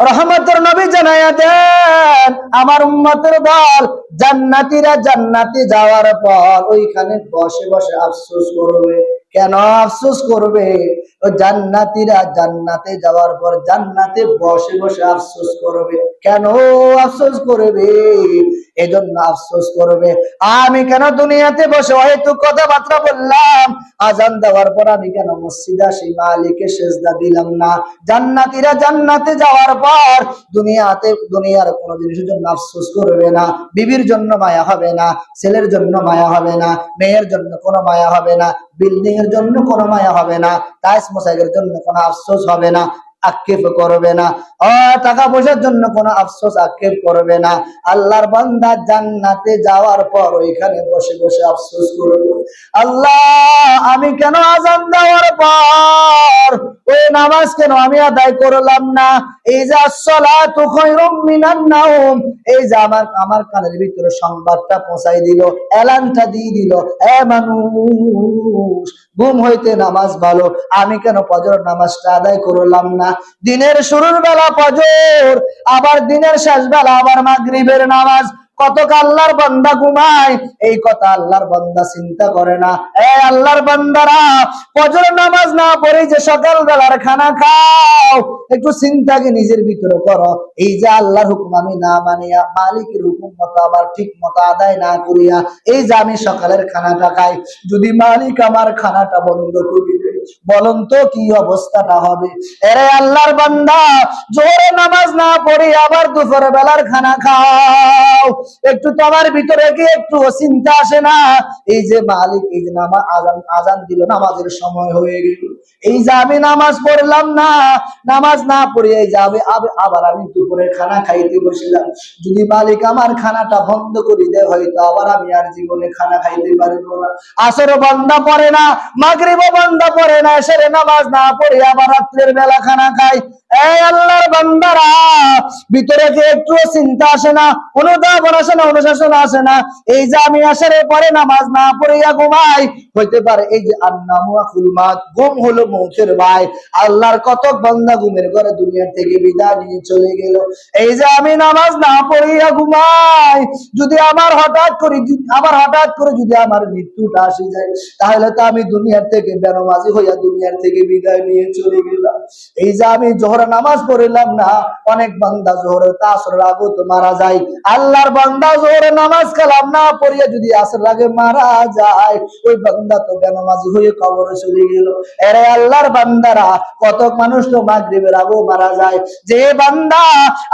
রহমতের নবী জানাইয়া দেন, আমার উম্মতের দল জান্নাতিরা জান্নাতি যাওয়ার পর ওইখানে বসে বসে আফসোস করবে। কেন আফসোস করবে? ও জান্নাতিরা জান্নাতে যাওয়ার পর জান্নাতে বসে বসে আফসোস করবে। কেন আফসোস করবে? এজন্য আফসোস করবে। আমি কেন দুনিয়াতে বসে হয়তো কথাবার্তা বললাম? আজান দেওয়ার পর আমি কেন মসজিদে আসি? মালিকে সেজদা দিলাম না। জান্নাতীরা জান্নাতে যাওয়ার পর দুনিয়াতে, দুনিয়ার কোনো জিনিসের জন্য আফসোস করবে না। বিবির জন্য মায়া হবে না। ছেলের জন্য মায়া হবে না। মেয়ের জন্য কোনো মায়া হবে না। বিল্ডিং এর জন্য কোনো মায়া হবে না। তাইস মোসাইকের জন্য কোনো আফসোস হবে না। আক্ষেপ করবে না। অ, টাকা পয়সার জন্য কোনো আফসোস আক্ষেপ করবে না। আল্লাহর বান্দা জান্নাতে যাওয়ার পর ওইখানে বসে বসে আফসোস করবে। আল্লাহ, আমি কেন আজান দেওয়ার পর নামাজ কেন? আমি আদায় করলাম না। এই আমার আমার কানের ভিতরে সংবাদটা পৌঁছাই দিল এলানটা দিয়ে দিল, এ মানুষ, ঘুম হইতে নামাজ ভালো। আমি কেন ফজর নামাজটা আদায় করলাম না? দিনের শুরুর বেলা ফজর, আবার দিনের শেষ বেলা আবার মাগরিবের নামাজ। কত আল্লাহর বান্দা ঘুমায়? এই কথা আল্লাহর বান্দা চিন্তা করে না। এ আল্লাহর বান্দারা নামাজ না পড়ে যে সকাল বেলার খানা খাও, একটু চিন্তাকে নিজের ভিতরে করো। এই যে আল্লাহর হুকুম আমি না মানিয়া, মালিকের হুকুম মতো আবার ঠিক মতো আদায় না করিয়া, এই যে আমি সকালের খানাটা খাই, যদি মালিক আমার খানাটা বন্ধ করি বলুন তো কি অবস্থাটা হবে? এরে আল্লাহর বান্দা জোরে নামাজ না পড়ে আবার দুপুর বেলার খানা খাও। একটু তোমার ভিতরে কি একটু চিন্তা আসে না। এই যে মালিক, এই যে নামাজ আজান আজান দিল, নামাজের সময় হয়ে গেল। এই যে আমি নামাজ পড়লাম না, নামাজ না পড়ে এই যে আমি আবার আমি দুপুরে খানা খাইতে বসলাম। যদি মালিক আমার খানাটা বন্ধ করে দেয়, হয়তো আবার আমি আর জীবনে খানা খাইতে পারব না। আসর বন্ধ পড়ে না, মাগরিবও বন্ধ পড়ে না সেরে নামাজ না পড়ে আবার রাত্রের বেলা খানা খাই। আল্লাহর বান্দারা, ভিতরে কত বান্দা ঘুমের ঘরে দুনিয়ার থেকে বিদায় নিয়ে চলে গেল। এই যে আমি নামাজ না পড়িয়া ঘুমাই, যদি আমার হঠাৎ করে আবার হঠাৎ করে যদি আমার মৃত্যুটা আসে যায়, তাহলে তো আমি দুনিয়ার থেকে বেনমাজি হইয়া দুনিয়ার থেকে বিদায় নিয়ে চলে গেলাম। এই যে আমি জোহর নামাজ পড়িলাম না, অনেক বান্দা জোহরে তাসর আগত মারা যায়। আল্লাহর বান্দা জোহরে নামাজ কালাম না পড়িয়া যদি আসর আগে মারা যায়, ওই বান্দা তো বেনমাজি হয়ে কবরে চলে গেল। এরে আল্লাহর বান্দারা কত মানুষ তো মাগরিবের আগেও মারা যায়। যে বান্দা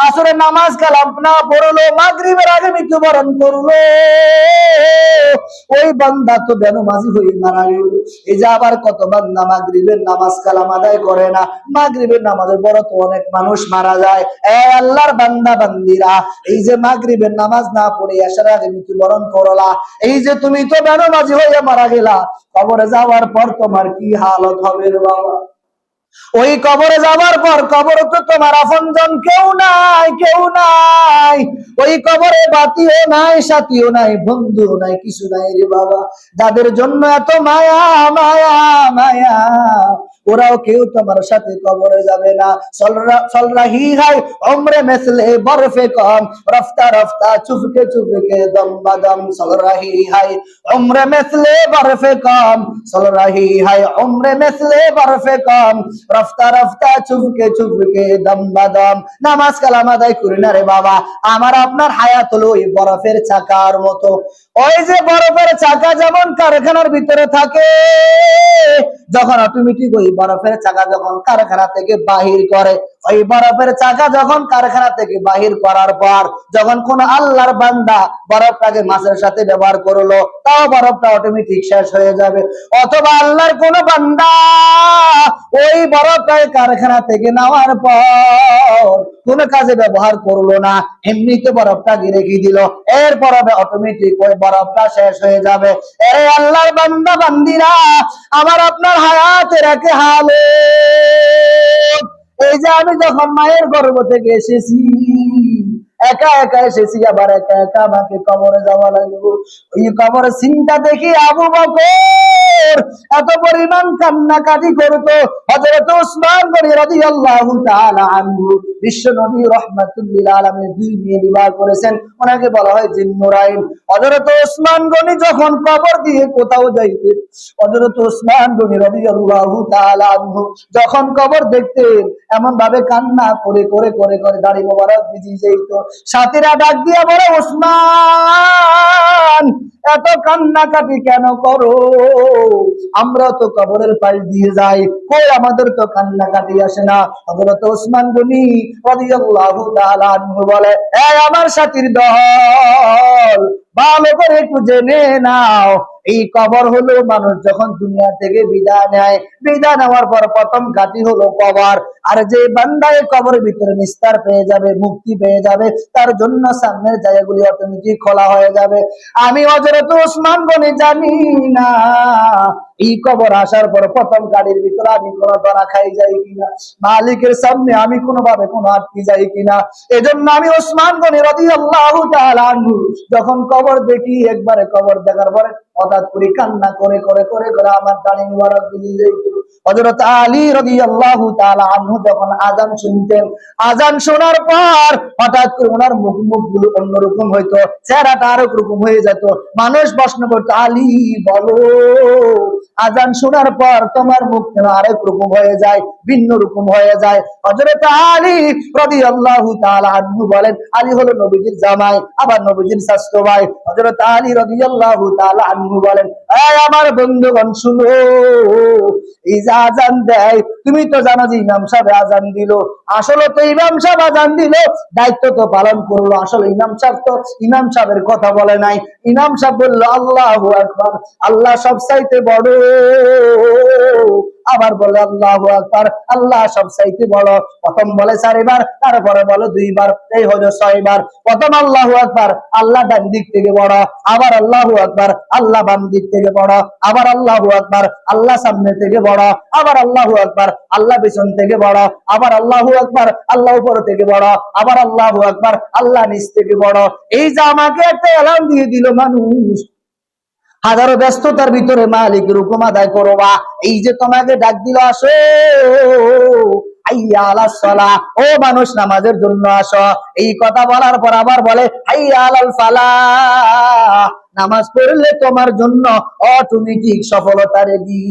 আসরে নামাজ কালাম না পড়ল, মাগরিবের আগে মৃত্যুবরণ করল, ওই বান্দা তো বেনমাজি হয়ে মারা গেল। এই যে আবার কত বান্দা মাগরিবের নামাজ কালাম আদায় করে না, মাগরিবের নামাজের বড় তো অনেক মানুষ মারা যায়। এ আল্লাহর বান্দা, বান্দিরা, এই যে মাগরিবের নামাজ না পড়ে আসার আগে মৃত্যুবরণ করলা, এই যে তুমি তো বেনমাজি হয়ে মারা গেলা, কবরে যাওয়ার পর তোমার কি হালত হবে রে বাবা? ওই কবরে যাবার পর কবর তো তোমার আপনজন কেউ নাই কেউ নাই। ওই কবরে বাতিও নাই, সাথীও নাই বন্ধু নাই, কিছু নাই রে বাবা। যাদের জন্য এত মায়া মায়া মায়া ওরাও কেউ তোমার সাথে কবরে যাবে না। সলরা সলরাহি হাই উমরে মেসলে বরফে কম, রফতা রফতা, চুপকে চুপকে দম বাদম। সলরাহি হাই উমরে মেসলে বরফে কম। সলরাহি হাই উমরে মেসলে বরফে কম, রফতা রফতা, চুপকে চুপকে দম বাদম। নামাজ কালাম আদায় করি না রে বাবা, আমার আপনার হায়াত হলো ওই বরফের চাকার মতো। ওই যে বরফের চাকা যেমন কারখানার ভিতরে থাকে, যখন অটোমেটিক ওই বরফের চাকা যখন কারখানা থেকে বাহির করে ওই বরফের চাকা যখন কারখানা থেকে বাহির করার পর যখন কোন আল্লাহর বান্দা বরফটাকে মাছের সাথে ব্যবহার করল, তাও বরফটা অটোমেটিক শেষ হয়ে যাবে। অথবা আল্লাহর কোন বান্দা ওই বরফটাকে কারখানা থেকে নেওয়ার পর কোন কাজে ব্যবহার করল না এমনিতে বরফটাকে রেখে দিল? এরপর অটোমেটিক ওই বরফটা শেষ হয়ে যাবে। এ আল্লাহর বান্দা, বান্দিরা, আমার আপনার হায়াতে রাখে হালে। এই যে আমি যখন মায়ের গর্ব থেকে এসেছি, একা একা এসেছি, আবার একা একা আমাকে কবরে যাওয়া লাগবে ওই কবরের চিন্তা দেখি আবু বকর। এত পরিমাণ কান্নাকাটি করতো হযরত উসমান গনি রাদিয়াল্লাহু তাআলা আনহু। বিশ্ব নবী রাহমাতুল্লিল আলামিন দুই মেয়ে বিবাহ করেছেন। ওনাকে বলা হয় জিন্নুরাইন। হযরত উসমান গনি যখন কবর দিয়ে কোথাও যাইতেন হযরত উসমান গনি রাদিয়াল্লাহু তাআলা আনহু যখন কবর দেখতেন এমন ভাবে কান্না করে করে করে করে দাড়ি মোবারক ভিজিয়ে যাইত। সাথীরা ডাক দিয়া বলে, উসমান, এত কান্নাকাটি কেন করো? আমরা তো কবরের পাশ দিয়ে যাই, কই আমাদের তো কান্না কাটি আসে না? হযরত ওসমান গনি রাদিয়াল্লাহু তাআলা বলে এ আমার সাথীর দল, ভালো করে একটু জেনে নাও এই কবর হলো মানুষ যখন দুনিয়া থেকে বিদায় নেয়। বিদায় নেওয়ার পর প্রথম ঘাটি হলো কবর। আর যে বান্দায় কবরের ভিতরে নিস্তার পেয়ে যাবে, মুক্তি পেয়ে যাবে, তার জন্য সামনের জায়গাগুলি অটোমেটিক খোলা হয়ে যাবে। আমি হযরত ওসমান গনি জানি না। এই কবর আসার পর প্রথম গাড়ির ভিতরে আমি কোনো ধরা খাই যাই কিনা, মালিকের সামনে আমি কোনো ভাবে কোনো আটকে যাই কিনা। এজন্য আমি ওসমান গনি তাআলা আনহু যখন কবর দেখি, একবারে কবর দেখার পরে হঠাৎ করে কান্না করে করে করে করে আমার দাড়ি মুবারক বিলিয়ে যাইত। হযরত আলী আনহু যখন আজান শুনতেন, আজান শোনার পর হঠাৎ করে ওনার মুখ মুখগুলো অন্যরকম হইতো, চেহারাটা আরেক রকম হয়ে যেত। মানুষ প্রশ্ন করতো, আলী, বলো। আজান শোনার পর তোমার মুখ আরেক রকম হয়ে যায়। ভিন্ন রকম হয়ে যায়। হযরত আলী রাদিয়াল্লাহু তাআলা আনহু বলেন, আলী হলো নবীজির জামাই, আবার নবীজির শাস্ত্র ভাই। হযরত আলী রাদিয়াল্লাহু তাআলা আনহু বলেন আমার বন্ধুগণ, শুনো আজান দেয়। তুমি তো জানো যে ইমাম সাহেব আজান দিল। আসলে তো ইমাম সাহেব আজান দিল, দায়িত্ব তো পালন করল। আসলে ইমাম সাহেব তো, ইমাম সাহেবের কথা বলে নাই। ইমাম সাহেব বলল, আল্লাহ আকবার, আল্লাহ সব চাইতে বড়। আবার বলে, আল্লাহ আকবার। আল্লাহ সব চাইতে বড়। প্রথম বলে চারিবার, তারপরে বলে দুইবার। এই হলো ছয়বার। প্রথম আল্লাহ আকবার, আল্লাহ ডান দিক থেকে বড়। আবার আল্লাহ আকবার, আল্লাহ বাম দিক থেকে বড়। আবার আল্লাহ আকবার, আল্লাহ সামনে থেকে বড়। আবার আল্লাহ আকবার, আল্লাহ পিছন থেকে বড়। আবার আল্লাহ আকবার, আল্লাহ উপর থেকে বড়। আবার আল্লাহ আকবার, আল্লাহ নিচ থেকে বড়। এই যে আমাকে একটা এলাম দিয়ে দিল মানুষ। হাজারো ব্যস্ততার ভিতরে মালিকের হুকুম আদায় করো বা এই যে তোমাকে ডাক দিল, আসো। ও মানুষ, নামাজের জন্য আস। এই কথা বলার পর আবার বলে আলাল নামাজ পড়লে তোমার জন্য অটোমেটিক সফলতা রেডি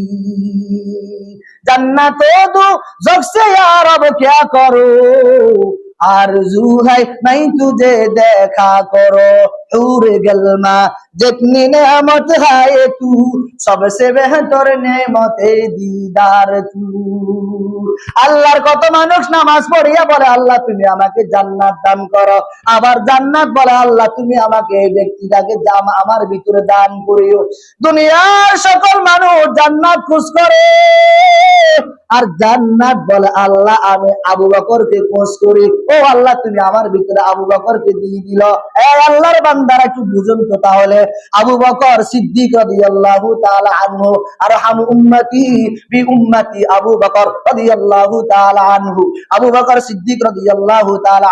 জান্নাত তো জগসে আর আব ক্যা করো। আর জুহাই নাই তুজে দেখা করো। हूर गलमा जितनी नेमत है तू सबसे बेहतर नेमते दीदार तू আল্লাহর কত মানুষ নামাজ পড়িয়া বলে আল্লাহ তুমি আমাকে জান্নাত দান করো আবার জান্নাত বলে আল্লাহ তুমি আমাকে এই ব্যক্তিটাকে জাম আমার ভিতরে দান করিও দুনিয়ার সকল মানুষ জান্নাত খুশ করে আর জান্নাত বলে আল্লাহ, আমি আবু বকরকে খোঁজ করি। ও আল্লাহ, তুমি আমার ভিতরে আবু বকরকে দিয়ে দিল। আল্লাহর বান্দারা, একটু বুঝুন তো তাহলে। আবু বকর সিদ্দিক রাদিয়াল্লাহু তাআলা আনহু আর হাম উম্মতি বি উম্মতি আবু বকর রাদিয়াল্লাহু তাআলা আনহু। আবু বকর সিদ্দিক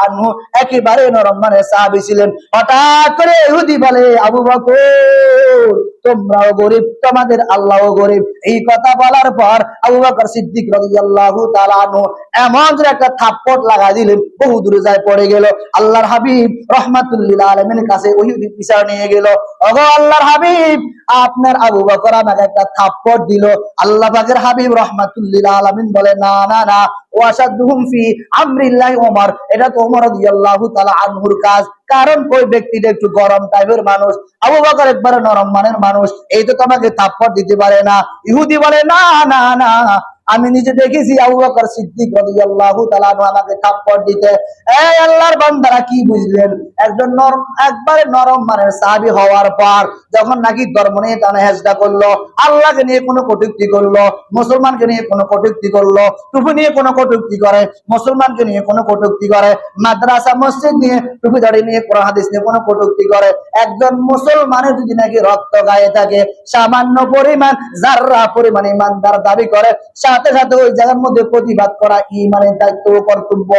আনহু, একেবারে নরম মানে সাহাবী ছিলেন। হঠাৎ করে ইহুদি বলে, আবু বকর তোমরাও গরিব, তোমাদের আল্লাহও গরিব। এই কথা বলার পর আবু বকর সিদ্দিক রাদিয়াল্লাহু তাআলা আনহু এমন একটা থাপ্পড় লাগাই দিলেন, বহু দূরে যায় পড়ে গেল। আল্লাহর হাবিব রহমাতুল্লিল আলমের কাছে ওই বিচার নিয়ে গেল। ওগো আল্লাহর হাবিব, আপনার আবু বকর আমাকে একটা থাপ্পড় দিল। আল্লাহ পাকের হাবিব রহমাতুল্লিল আলমিন বলে, না না না ওয়াসাদুহুম ওমর। এটা তো কাজ। কারণ ওই একটু গরম টাইপের মানুষ একবারে নরম মানের মানুষ। এই তো তোমাকে থাপ্পড় দিতে পারে না। ইহুদি বলে, না না না। আমি নিজে দেখেছি আবু বকর সিদ্দিক রাদিয়াল্লাহু তাআলা আমাকে থাপ্পড় দিতে। এই আল্লাহর বান্দারা কি বুঝলেন? একজন নরম একবারে নরম মানের সাহাবী হওয়ার পর যখন নাকি ধর্ম নিয়ে টানা হেজদা করল, আল্লাহকে নিয়ে কোনো কটূক্তি করল, মুসলমানকে নিয়ে কোনো কটূক্তি করল, টুপি নিয়ে কোনো কটূক্তি করে, মুসলমানকে নিয়ে কোনো কটূক্তি করে, মাদ্রাসা, মসজিদ নিয়ে টুপি দাড়ি নিয়ে, কোরআন, হাদিস নিয়ে কোনো কটূক্তি করে। একজন মুসলমানের যদি নাকি রক্ত গায়ে থাকে, সামান্য পরিমাণ যার্রা পরিমাণ ইমানদার দাবি করে সাথে সাথে ওই জায়গার মধ্যে প্রতিবাদ করা ইমানের দায়িত্ব কর্তব্য।